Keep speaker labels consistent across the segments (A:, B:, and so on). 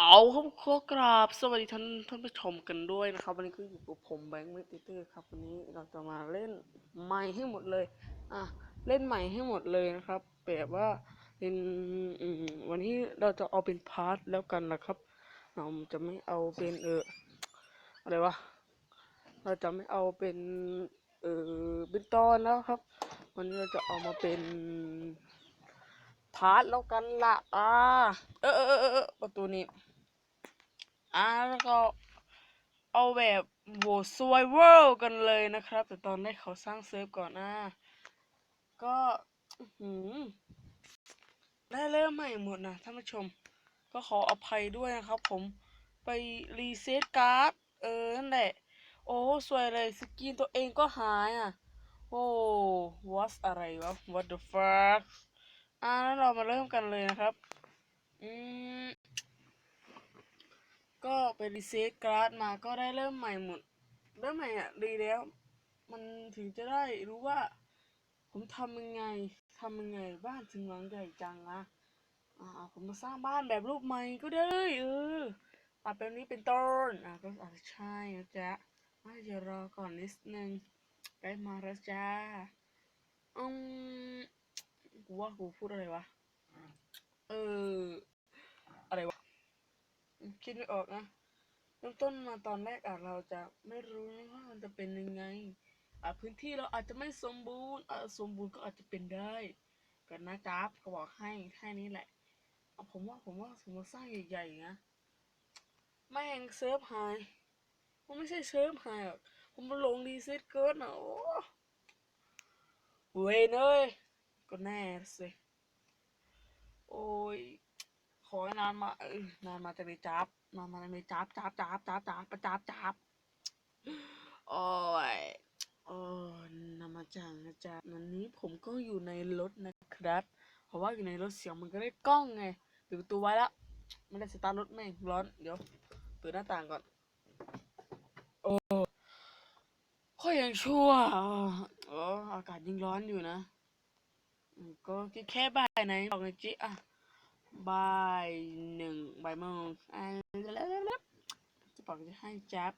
A: เอาครับขอกราบสวัสดีท่านท่านผู้ชมกันด้วยนะครับ วันนี้ก็อยู่กับผมแบงค์เมติเตอร์ครับวันนี้เราจะมาเล่นใหม่ให้หมดเลย อะเล่นใหม่ให้หมดเลยนะครับแบบว่าเป็นวันนี้เราจะเอาเป็นพาร์ทแล้วกันนะครับ เราจะไม่เอาเป็นเอออะไรวะเราจะไม่เอาเป็นเออเป็นตอนแล้วครับ วันนี้เราจะเอามาเป็นพาร์ทแล้วกันละอ่าเออเออเออเออประตูนี้ อ่าแล้วก็เอาแบบโหวตซวยเวอร์กันเลยนะครับ แต่ตอนแรกเขาสร้างเซิร์ฟก่อนนะก็หือได้เริ่มใหม่หมดนะท่านผู้ชม ก็ขออภัยด้วยนะครับ ผมไปรีเซ็ตการ์ดเออนั่นแหละ โอ้สวยเลยสกินตัวเองก็หายอะ โอ้ what อะไรวะ what the fuck อ่าแล้วเรามาเริ่มกันเลยนะครับ อืม ก็ไปรีเซ็ตกร์ดมาก็ได้เริ่มใหม่หมด เริ่มใหม่อะดีแล้ว มันถึงจะได้รู้ว่า ผมทำยังไงทำยังไงบ้านถึงหลังใหญ่จังนะอ่าผมมาสร้างบ้านแบบรูปใหม่ก็ได้ เอออะแบบนี้เป็นต้นอะก็อาจจะใช่นะจ๊ะอะเดี๋ยวรอก่อนนิดนึงใกล้มาแล้วจ้าอืมกูว่ากูพูดอะไรวะ เออ อะไรวะ คิดไม่ออกนะเริ่มต้นมาตอนแรกอาจเราจะไม่รู้นะว่ามันจะเป็นยังไงอาจพื้นที่เราอาจจะไม่สมบูรณ์อาจสมบูรณ์ก็อาจจะเป็นได้กันนะจ๊าบก็บอกให้แค่นี้แหละเอาผมว่าผมว่าผมมาสร้างใหญ่ๆนะไม่แหงเซิร์ฟไฮมันไม่ใช่เซิร์ฟไฮหรอกผมมาลงรีเซตเกินอะโอ้เว้เนยก็แน่สิโอ้ย ให้นานมาเออนานมาจะไม่จับนานมาจะไม่จับจับจับจับจับจับจับโอ้ยโอ้ยนามาจังนะจ๊ะวันนี้ผมก็อยู่ในรถนะครับ เพราะว่าอยู่ในรถเสียงมันก็ได้กล้องไงปิดประตูไว้แล้วไม่ได้สตาร์ทรถแม่งร้อน เดี๋ยวเปิดหน้าต่างก่อน โอ้ค่อยยังชั่วเอออากาศยังร้อนอยู่นะ ก็แค่บ่ายไหนบอกเลยจิอะ บ่ายหนึ่งบ่ายโมงอ่าจะบอกจะให้จับ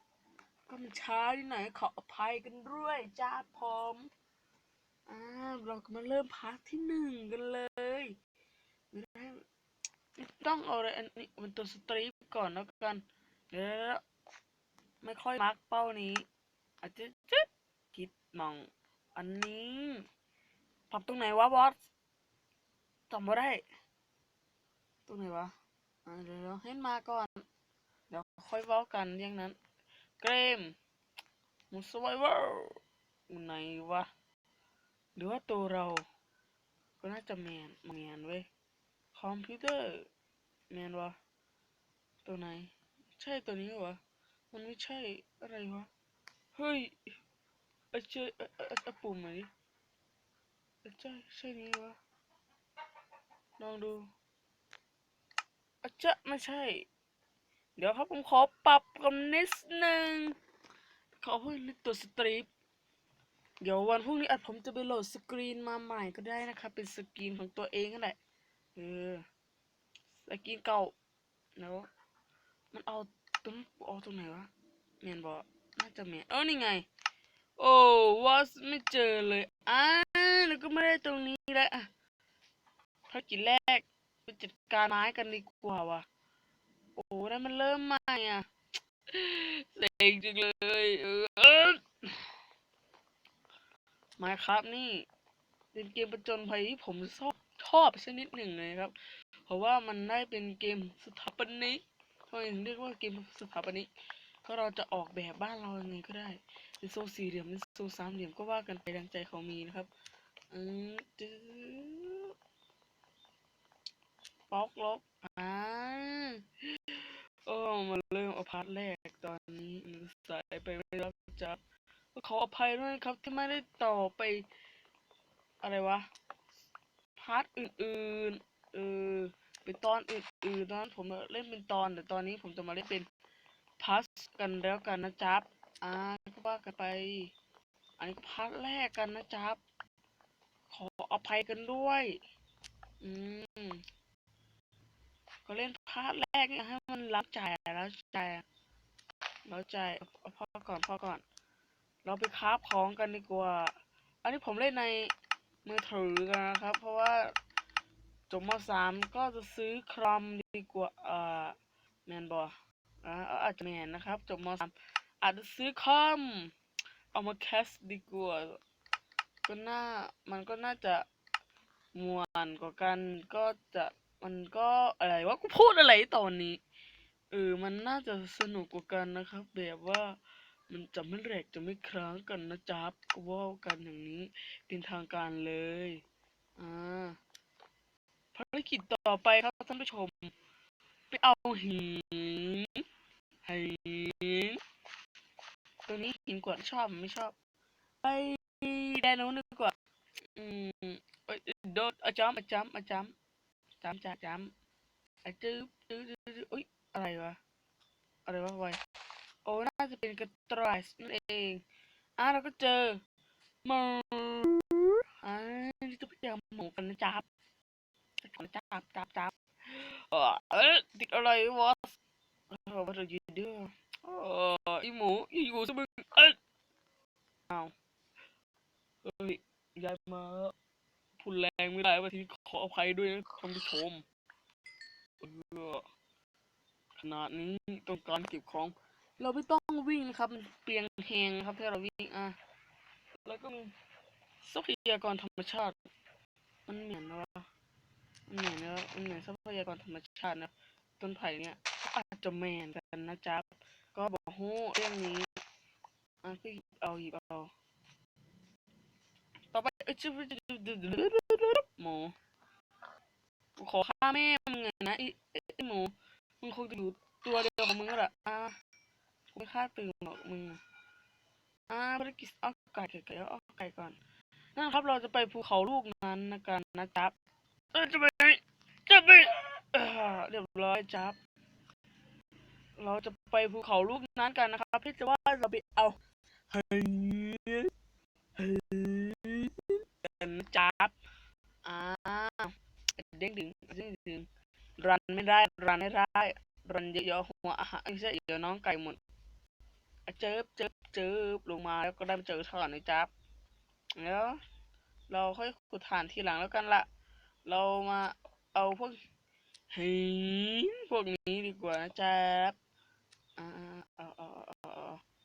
A: ก็มันช้าที่ไหนขออภัยกันด้วยจ้าผมอ่าเราก็มาเริ่มพาร์ทที่หนึ่งกันเลยไม่ได้ต้องเอาอะไรอันนี้มันตัวสตรีปก่อนแล้วกันเดี๋ยวไม่ค่อยมาร์กเป้านี้อาจจะจึ๊ดคิดมอง อันนี้ปรับตรงไหนวะบอสจำไม่ได้ ตรงไหนวะอ่าเดี๋ยวๆให้มาก่อน เดี๋ยวค่อยเว้ากันอย่างนั้น เกมมูสไวเวอร์อยู่ไหนวะ หรือว่าตัวเรา ก็น่าจะแมนแมนเว้ย คอมพิวเตอร์ แมนวะ ตัวไหน ใช่ตัวนี้วะ มันไม่ใช่อะไรวะ เฮ้ยเอ้เช่เอ้ยอ้ปุ่มไหนดิเอ้ยใช่ใช่นี้วะลองดู อาจะไม่ใช่ เดี๋ยวครับผมขอปรับกันนิดนึงขอเพิ่มตัวสตรีปเดี๋ยววันพรุ่งนี้อาจผมจะไปโหลดสกรีนมาใหม่ก็ได้นะครับ เป็นสกรีนของตัวเองนั่นแหละเออสกรีนเก่าแล้วมันเอาตรงเอาตรงไหนวะเมียนบอกน่าจะเมียนเออนี่ไง โอ้ว่าไม่เจอเลยอ่าแล้วก็ไม่ได้ตรงนี้แหละอะภารกิจแรก ไปจัดการไม้กันดีกว่าวะโอ้แล้วมันเริ่มใหม่อะเซ็งจังเลยเออเออมาครับนี่เป็นเกมประจนภัยที่ผมชอบชอบชนิดหนึ่งเลยครับ เพราะว่ามันได้เป็นเกมสถาปนิกทำไมถึงเรียกว่าเกมสถาปนิกก็เราจะออกแบบบ้านเรายังไงก็ได้เป็นโซ่สี่เหลี่ยมเป็นโซ่สามเหลี่ยมก็ว่ากันไปดังใจเขามีนะครับอืม ป๊อกลบอ่าโอ้มาเริ่มอพาร์ทแรกตอนนี้สายไปไม่รับจับก็ขออภัยด้วยครับที่ไม่ได้ต่อไป อะไรวะพาร์ทอื่นๆเออเป็นตอนอื่นๆตอนนั้นผมเล่นเป็นตอนแต่ตอนนี้ผมจะมาเล่นเป็นพาร์ทกันแล้วกันนะจ๊บอ่าก็ว่ากันไป อันนี้พาร์ทแรกกันนะจ๊บขออภัยกันด้วย อืม ก็เล่นพาร์ทแรกนี่ยให้มันรับใจแล้วใจแล้วใจเอาพ่อก่อนพ่อก่อน เราไปคราฟของกันดีกว่า อันนี้ผมเล่นในมือถือกันนะครับ เพราะว่าจบมสามก็จะซื้อครอมดีกว่าเอ่อแมนบออ่าอาจจะแมนนะครับจบมสามอาจจะซื้อคอมเอามาแคสดีกว่าก็น่ามันก็น่าจะมวนกว่ากันก็จะ มันก็อะไรวะกูพูดอะไรตอนนี้ เออ มันน่าจะสนุกกว่ากันนะครับ แบบว่ามันจะไม่แหลกจะไม่ครั้งกันนะจ๊บก็ว่ากันอย่างนี้เป็นทางการเลยอ่าภารกิจต่อไปครับท่านผู้ชม ไปเอาหินหินตัวนี้หินกวดชอบไม่ชอบ ไปแดนนู้นดีกว่า อืมเอ้ยโดดอาจอมอาจอมอาจอม จอมจ้าจอมไอ้จื้อจื้อจื้ออุ้ยอะไรวะอะไรวะไวโอ้น่าจะเป็นกระต่ายนั่นเองอะเราก็เจอหมูอ่านี่จะไปเจอหมูกันนะจ๊บจับจับจับจับเออเอ้ยติดอะไรวะเออว่าเรายืนเด้อเอออีหมูอีหมูสมึงเอ้ยเอาเฮ้ยยายมา พูดแรงไม่ได้ว่าทีนี้ขออภัยด้วยนะท่านผู้ชมเออขนาดนี้ต้องการเก็บของ เราไม่ต้องวิ่งครับมันเปลียงแหงครับถ้าเราวิ่งอะแล้วก็มีทรัพยากรธรรมชาติ มันเหมือนว่ามันเหมือนว่ามันเหมือนทรัพยากรธรรมชาตินะต้นไผ่เนี่ยอาจจะแมนกันนะจ๊ะก็บอกโหเรื่องนี้อะก็หยิบเอาหยิบเอาต่อไปเอ้ยชื่อ หมูขอฆ่าแม่มึงนะไอ้หมูมึงคงจะอยู่ตัวเดียวของมึงแหละอะกูไม่ฆ่าตื่นหรอกมึงอ่าภารกิจเอาไก่ไก่ไก่เอาไก่ก่อน นั่นครับเราจะไปภูเขาลูกนั้นนะกันนะจ๊บเออจะไปจะไปเรียบร้อยจ๊บเราจะไปภูเขาลูกนั้นกันนะครับพี่จะว่าเราไปเอาเฮ้ยเฮ้ย กันนจ๊บอ่าเด้งดึงเด้งดึงรันไม่ได้ รันไม่ได้ รันเยอะๆหัวอาหารไม่ใช่เดี๋ยวน้องไก่หมดเจิบเจิบเจิบลงมาแล้วก็ได้มาเจอถ่านนะจ๊บแล้วเราค่อยขุดถ่านทีหลังแล้วกันละเรามาเอาพวกหินพวกนี้ดีกว่านะจ๊บอ่าอาเอาอาเอา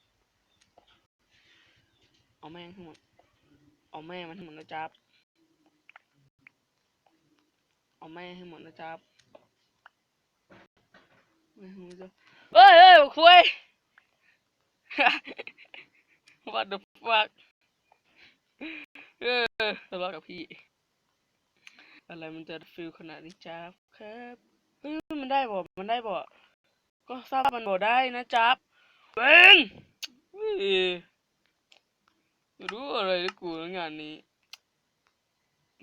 A: เอาแม่งทั้งหมด เอาแม่มันทั้งหมดนะจ๊บเอาแม่ให้หมดนะจ๊บไม่รู้จะเฮ้ยเฮ้ยคุย What the fuck เออทะเลาะกับพี่ อะไรมันจะฟิลขนาดนี้จ๊บครับเฮ้ยมันได้บ่ มันได้บ่ ก็ทราบมันบ่ได้นะจ๊บเบ้ง ไม่รู้อะไรเลยกูงานนี้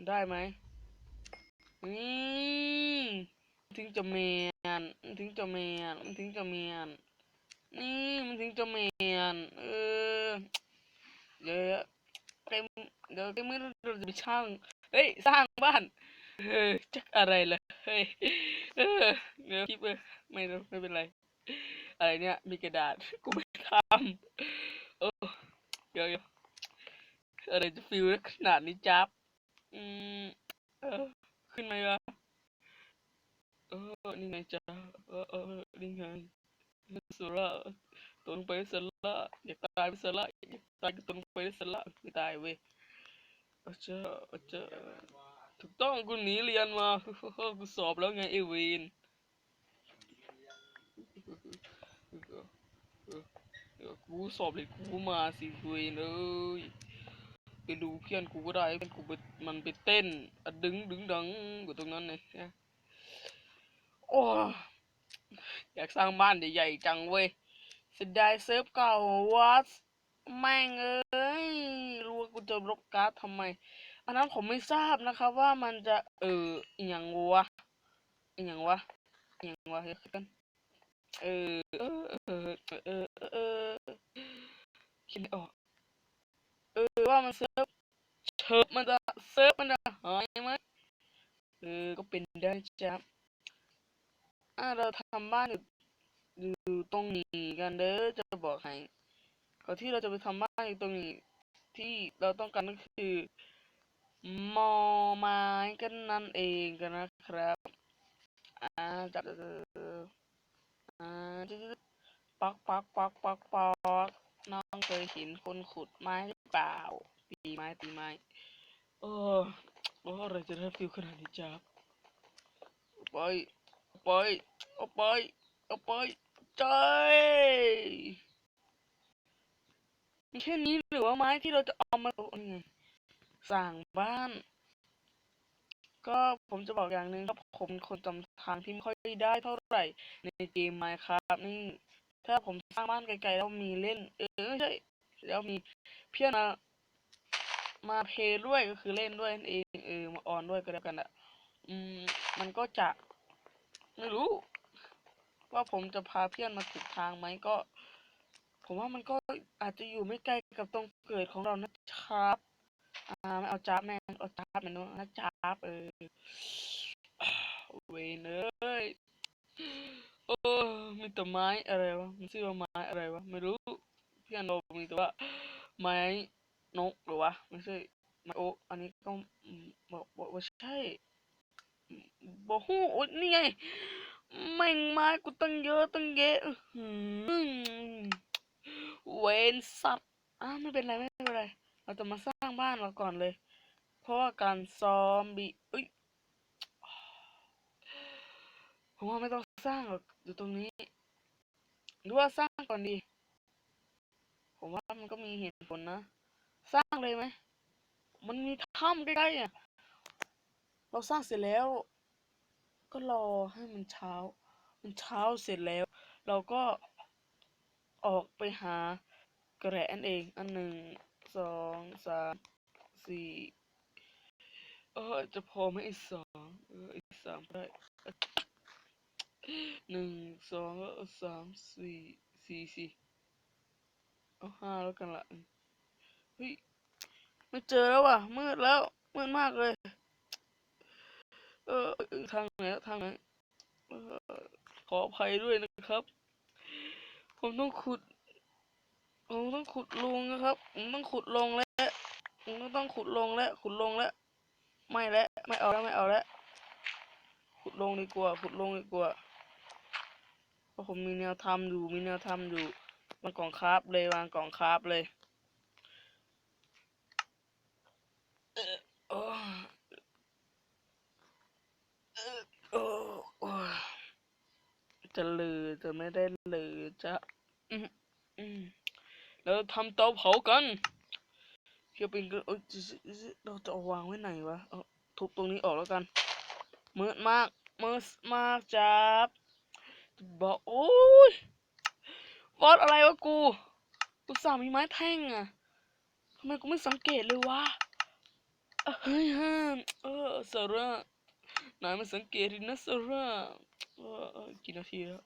A: ได้ไหมนี่มันถึงจะเมียนมันถึงจะเมียนมันถึงจะเมียนนี่มันถึงจะเมียนเออเดี๋ยวใกล้เดี๋ยวใกล้มือเราจะไปช่างเฮ้ยสร้างบ้านเออจักอะไรล่ะเฮ้ยเออเดี๋ยวคลิปเออไม่รู้ไม่เป็นไรอะไรเนี่ยมีกระดาษกูไม่ทำโอ้เยวเดี๋ยว อะไรจะฟิลขนาดนี้จับอืมเออ ขึ้นไหมวะเออ นี่ไงจ้าเออเออนี่ไงสุระตัวลงไปสระอยากตายไปสระอยากตายก็ตัวลงไปสระไม่ตายเว้ยอาเจ้าอาเจ้าถูกต้องกูหนีเรียนมากูสอบแล้วไงเอเวนกูสอบเลยกูมาสิเวนเอ้ย ไปดูเพื่อนกูก็ได้เพื่อนกูมันไปเต้นอดึงดึงดังกูตรงนั้นเลยโอ้อยากสร้างบ้านใหญ่ๆจังเว้ยเสียดายเซิร์ฟเก่าวัดแม่งเอ้ยรู้ว่ากูจะลบการ์ดทำไม อันนั้นผมไม่ทราบนะครับว่ามันจะเอออย่างวะอย่างวะอย่างวะเฮ้ยกันเออเออเออเออคิดออก ออว่ามันเซิร์ฟเชิร์ฟมันจะเซิร์ฟมันจะหายไหมเออก็เป็นได้จ้ะอ่าเราทำบ้านอยู่อยู่ตรงนี้กันเด้อจะบอกให้ก่อนที่เราจะไปทำบ้านอยู่ตรงนี้ ที่เราต้องการก็คือมอไม้กันนั่นเองกันนะครับ อ่าจับอ่าปักปักปักปักปัก น้องเคยเห็นคนขุดไม้หรือเปล่า ตีไม้ตีไม้โอ้โอ้อะไรจะได้ฟิลขนาดนี้จ๊บเอาไปเอาไปเอาไปเอาไปใจมีแค่นี้หรือว่าไม้ที่เราจะเอามาโอ้นี่ไงสร้างบ้าน ก็ผมจะบอกอย่างหนึ่งครับผมเป็นคนจำทางที่ไม่ค่อยได้เท่าไหร่ในเกมไมครับนี่ ถ้าผมสร้างบ้านไกลๆแล้วมีเล่น เออใช่แล้วมีเพื่อนมา มาเพลย์ด้วยก็คือเล่นด้วยเองเออมาออนด้วยก็แล้วกันอะอืม มันก็จะ ไม่รู้ ว่าผมจะพาเพื่อนมาถูกทางไหมก็ ผมว่ามันก็อาจจะอยู่ไม่ไกลกับตรงเกิดของเรานะครับ อ่าไม่เอาจับแม่งเอาจับแม่นนะจับเออเวนเอ้ย โอ้มีแต่ไม้อะไรวะมันชื่อว่าไม้อะไรวะไม่รู้พื่อนเรามีแต่ว่าไม้นกหรือวะไม่ใช่ไม้โออันนี้ก็บอกบอกว่าใช่บอกฮู้โอ๊ยนี่ไงแม่งไม้กูตั้งเยอะตั้งเยอะเวนสัตว์อะไม่เป็นไรไม่เป็นไรเราจะมาสร้างบ้านเราก่อนเลย เพราะว่าการซอมบี้เอ้ย ผมว่าไม่ต้องสร้างหรอกอยู่ตรงนี้หรือว่าสร้างก่อนดี ผมว่ามันก็มีเหตุผลนะ สร้างเลยไหม มันมีถ้ำใกล้ๆอะ เราสร้างเสร็จแล้ว ก็รอให้มันเช้า มันเช้าเสร็จแล้ว เราก็ออกไปหากระแอนเอง อันหนึ่ง สอง สาม สี่เออจะพอไหมอีกสอง เอออีกสามได้ หนึ่งสองแล้วสามสี่สี่สี่เอาห้าแล้วกันละเฮ้ยไม่เจอแล้วว่ะ มืดแล้ว มืดมากเลย เออทางไหนทางไหนขออภัยด้วยนะครับ ผมต้องขุด ผมต้องขุดลงนะครับ ผมต้องขุดลงแล้วผมต้องขุดลงแล้วขุดลงแล้ว ไม่แล้ว ไม่เอาแล้ว ไม่เอาแล้ว ขุดลงดีกว่า ขุดลงดีกว่า ราะผมมีแนวทำอยู่มีแนวทำอยู่วางกล่องคราฟเลยวางกล่องคราฟเลยเออโอ้เออโอ้จะลือจะไม่ได้ลือจะอืมอืมแล้วทำเตาเผากันเพื่อเป็นกันเอ้ยจะเราจะวางไว้ไหนวะทุบตรงนี้ออกแล้วกันมืดมากมืดมากจับ บอกโอ้ยฟอสอะไรวะกูกูสาห์มีไม้แท่งอะทำไมกูไม่สังเกตเลยวะเฮ้ยฮ่าเออซาร่านายไม่สังเกตนะซาร่าเออกี่นาทีแล้ว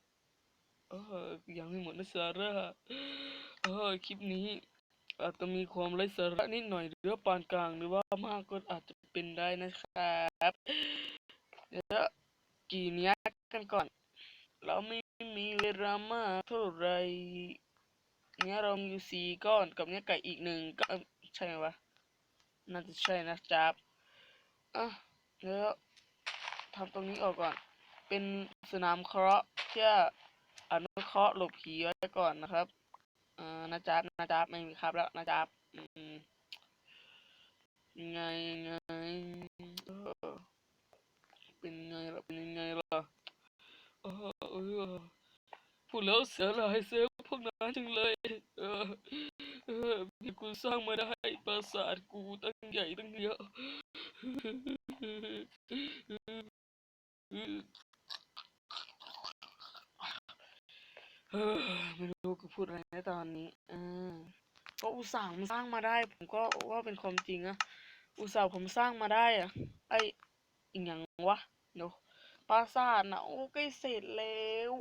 A: เออยังไม่หมดนะซาร่าเออคลิปนี้อาจจะมีความไร้สาระนิดหน่อยหรือปานกลางหรือว่ามากก็อาจจะเป็นได้นะครับเดี๋ยวกี่เนี้ยกันก่อน เราไม่มีเวลามากเท่าไรเนี่ยเรามีอยู่สี่ก้อนกับเนี้ยไก่อีกหนึ่งก็ใช่ไหมวะน่าจะใช่นะจ๊บอะแล้วทำตรงนี้ออกก่อน เป็นสนามเคราะห์เพื่ออนุเคราะห์หลบผีไว้ก่อนนะครับอ่านะจ๊บนะจ๊บไม่มีครับแล้วนะจ๊บอืมยังไงยังไงเออเป็นไงล่ะเป็นยังไงล่ะเออ เออพูดแล้วเสียหลายเสียพวกนั้นจังเลย เออเออที่กูสร้างมาได้ปราสาทกูตั้งใหญ่ตั้งเยอะเออไม่รู้กูพูดอะไรในตอนนี้เออก็อุตส่าห์ผมสร้างมาได้ ผมก็ว่าเป็นความจริงอะอุตส่าห์ผมสร้างมาได้อะไออีกอย่างวะเดี๋ยวป ราสาทนะโอ้ใกล้เสร็จแล้ว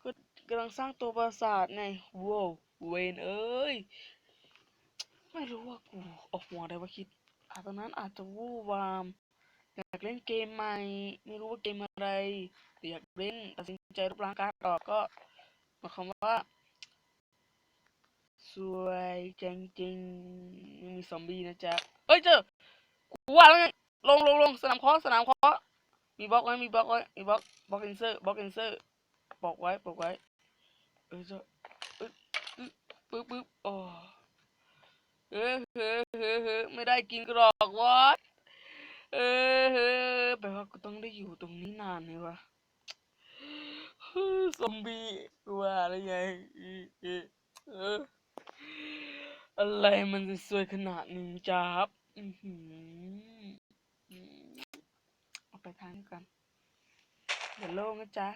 A: คือกำลังสร้างตัวปราสาทไงว้าวเวนเอ้ยไม่รู้ว่ากูออกหัวได้ว่าคิดอาตอนนั้นอาจจะวู่วามอยากเล่นเกมใหม่ไม่รู้ว่าเกมอะไรแต่อยากเล่นตัดสินใจรูปร่างการตอบก็มาคำว่า สวยจริงจริงมีซอมบี้นะจ๊ะเอ้ยเจอกูว่าแล้วไงลงลงลงสนามคอสนามคอ มีบล็อกไว้มีบล็อกไว้มีบล็อกบล็อกเอนเซอร์บล็อกเอนเซอร์บอกไว้บอกไว้เออจะปึ๊บปึ๊บปึ๊บโอ้เฮ้เฮ้เฮ้เฮ้ไม่ได้กินกรอกวะเออเฮ้แปลว่ากูต้องได้อยู่ตรงนี้นานเลยวะซอมบี้กูว่าอะไรไงเอออะไรมันจะสวยขนาดนี้จ้าบอือหือ ไปทางนี้ก่อนเดี๋ยวโล่งนะจ๊ะ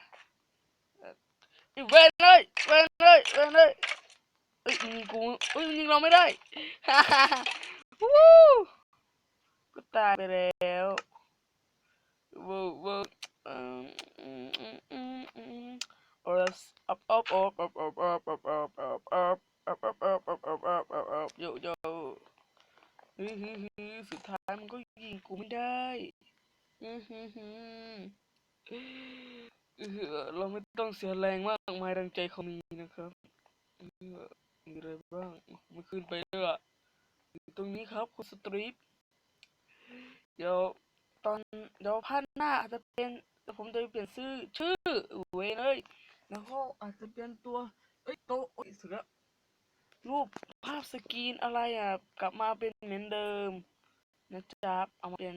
A: เว้นเลยเว้นเลยเว้นเลยเอ้ยมึงกูเอ้ยมึงเราไม่ได้ฮ่าฮ่าวู้กูตายไปแล้ววู้วู้อืมอืมอืมอืมอืมอัพอัพอัพอัพอัพอัพอัพอัพอัพอัพอัพอัพอัพอัพอัพอัพอัพอัพอัพโยโย่ฮึฮึฮึสุดท้ายมันก็ยิงกูไม่ได้ เราไม่ต้องเสียแรงมากมายดังใจเขามีนะครับมีอะไรบ้างมันขึ้นไปด้วยอะตรงนี้ครับคุณสตรีทเดี๋ยวตอนเดี๋ยวพันหน้าอาจจะเป็นผมจะเปลี่ยนชื่อชื่อเวเลยแล้วก็อาจจะเปลี่ยนตัวเอ้ยโตโอ้สุดะรูปภาพสกรีนอะไรอะ กลับมาเป็นเหมือนเดิมนะจ๊ะเอามาเปลี่ยน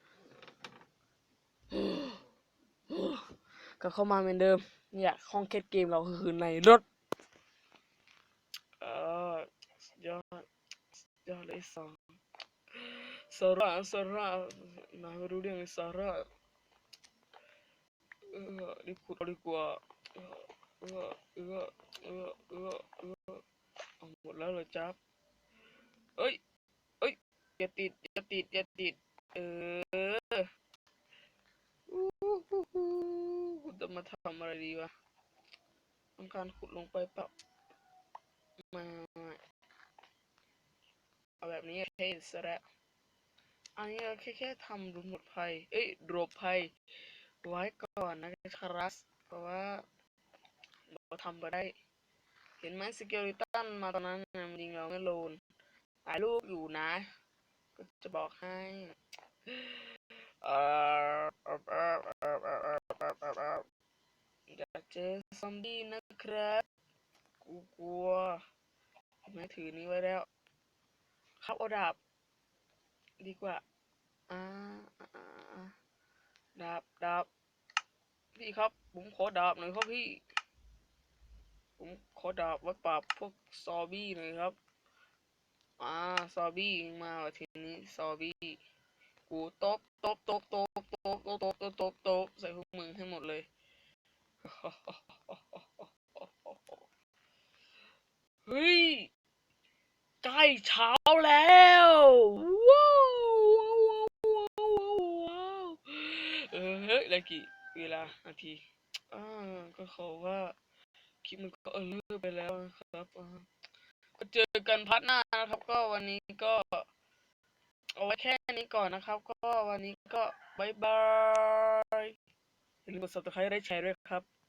A: ก็เข้ามาเหมือนเดิม เนี่ยห้องแคสเกมเราคือในรถ เออยอดยอดเลยสองสาระสาระนายไม่รู้เรื่องสาระเออรีบขุดเอาดีกว่าเออเออเออเออเออหมดแล้วเหรอจ๊บเอ้ยเอ้ยอย่าติดอย่าติดอย่าติด เอออู้หูหูกูจะมาทำอะไรดีวะต้อง การขุดลงไปปล่าไม่ไม่เอาแบบนี้แค่สระอันนี้เราแค่แค่ทำรูมหมดภัย เอ้ยดรอปภัย ไว้ก่อนนะครับเพราะว่าเราทำไปได้ เห็นไหมสเกลิตันมาตอนนั้นน่ะมันยิงเราไม่โลนหลายลูกอยู่นะ ก็จะบอกให้เอ่อ อยากเจอซอมบี้นะครับ กูกลัวไม่ถือนี้ไว้แล้ว ครับเอาดาบ ดีกว่าอ่าอ่าอ่า อ่าดาบดาบพี่ครับ ผมขอดาบหน่อยครับพี่ ผมขอดาบไว้ปราบพวกซอบี้หน่อยครับอ่าซอบี้มาว่ะทีนี้ซอบี้กูตบตบตบตบตบตบตบตบตบตบใส่พวกมึงให้หมดเลย เฮ้ยใกล้เช้าแล้วว้าวว้าวว้าวว้าวเออเฮ้ยเหลยกี่เวลานาทีอ่าก็เขาว่าคลิปมันก็เออเลิกไปแล้วนะครับก็เจอกันพัดหน้านะครับ ก็วันนี้ก็เอาไว้แค่นี้ก่อนนะครับ ก็วันนี้ก็บายบาย อย่าลืมกด subscribe และแชร์ด้วยครับ